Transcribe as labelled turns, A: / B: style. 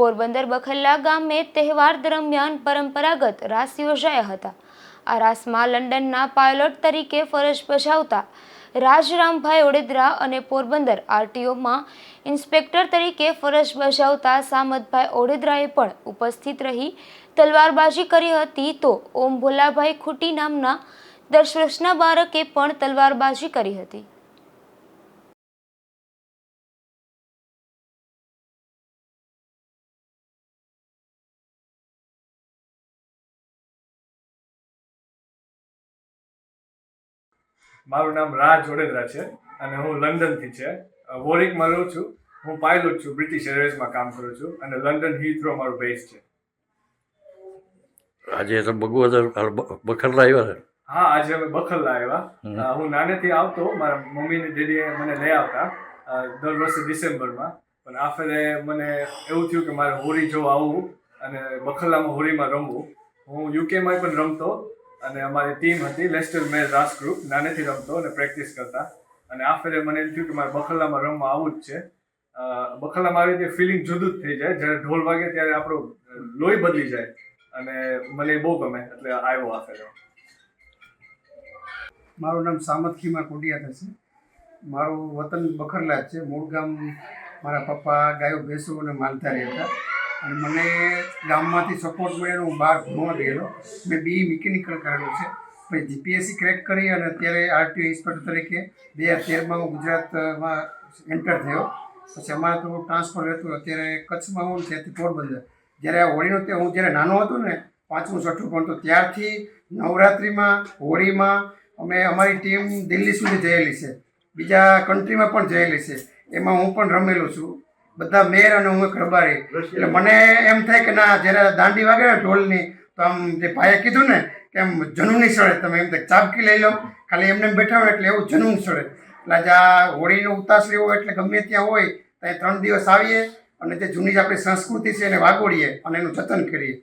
A: પોરબંદર બખલ્લા ગામે તહેવાર દરમિયાન પરંપરાગત રાસ યોજાયા હતા. આ રાસમાં લંડનના પાયલોટ તરીકે ફરજ બજાવતા રાજરામભાઈ ઓડેદરા અને પોરબંદર આરટીઓમાં ઇન્સ્પેક્ટર તરીકે ફરજ બજાવતા સામતભાઈ ઓડેદરાએ પણ ઉપસ્થિત રહી તલવારબાજી કરી હતી તો ઓમ ભોલાભાઈ ખૂટી નામના દસ વર્ષના બાળકે પણ તલવારબાજી કરી હતી.
B: મારું નામ રાજ જોડેદરા છે અને હું લંડનથી છે. વોરિકમાં રહું છું. હું પાયલોટ છું બ્રિટિશ એરવેઝમાં કામ કરું છું અને લંડન હીથ્રો મારું બેઝ છે.
C: આજે તો બગુદર બખરલા આવ્યા છે.
B: હા આજે અમે બખરલા આવ્યા. હું નાનેથી આવતો મારા મમ્મી ને ડેડીએ મને લઈ આવતા. દર વર્ષે ડિસેમ્બરમાં. પણ આ ફેરે મને એવું થયું કે મારે હોળી જોવા આવવું અને બખરલામાં હોળીમાં રમવું. હું યુકેમાં પણ રમતો. અને અમારી ટીમ હતી લેસ્ટર મેલ રાસ ગ્રુપ નાનેથી રમતો અને પ્રેક્ટિસ કરતા. અને આ ફેરે મને એમ થયું કે મારે બખલામાં રમવા આવું જ છે. બખલામાં આવી રીતે ફિલિંગ જુદું જ થઈ જાય. જ્યારે ઢોલ વાગે ત્યારે આપણો લોહી બદલી જાય. અને મને બહુ ગમે, એટલે આવ્યો આ ફેરે.
D: મારું નામ સામત ખીમા કોટિયા છે. મારું વતન બખરલા છે. મૂળ ગામ મારા પપ્પા ગાયો ભેંસો અને માલધારી હતા. અને મને ગામમાંથી સપોર્ટ મળેલો હું બહાર ભણવા ગયેલો. મેં બી મિકેનિકલ કરેલું છે. પછી જીપીએસસી ક્રેક કરી અને અત્યારે આરટીઓ ઇન્સ્પેક્ટર તરીકે બે હજાર તેરમાં હું ગુજરાતમાં એન્ટર થયો. પછી અમારે તો ટ્રાન્સફર રહેતું અત્યારે કચ્છમાં હું ત્યાંથી પોરબંદર. જ્યારે આ હોળીનો તે હું જ્યારે નાનો હતો ને, પાંચમું, છઠ્ઠું ભણતો ત્યારથી નવરાત્રિમાં, હોળીમાં અમે, અમારી ટીમ દિલ્હી સુધી જયેલી છે. બીજા કન્ટ્રીમાં પણ જયેલી છે. એમાં હું પણ રમેલો છું. બધા મેર અને હું એક રબારી એટલે મને એમ થાય કે ના જ્યારે દાંડી વાગે ને ઢોલની તો આમ જે ભાઈએ કીધું ને કે એમ જનુની સળે તમે એમ ચાબકી લઈ લો ખાલી એમને બેઠા હોય એટલે એવું જનુન સળે. એટલે આજે આ હોળીનો ઉતાસ લેવો એટલે ગમે ત્યાં હોય ત્યાં ત્રણ દિવસ આવીએ અને જે જૂની જે આપણી સંસ્કૃતિ છે એને વાગોડીએ અને એનું જતન કરીએ.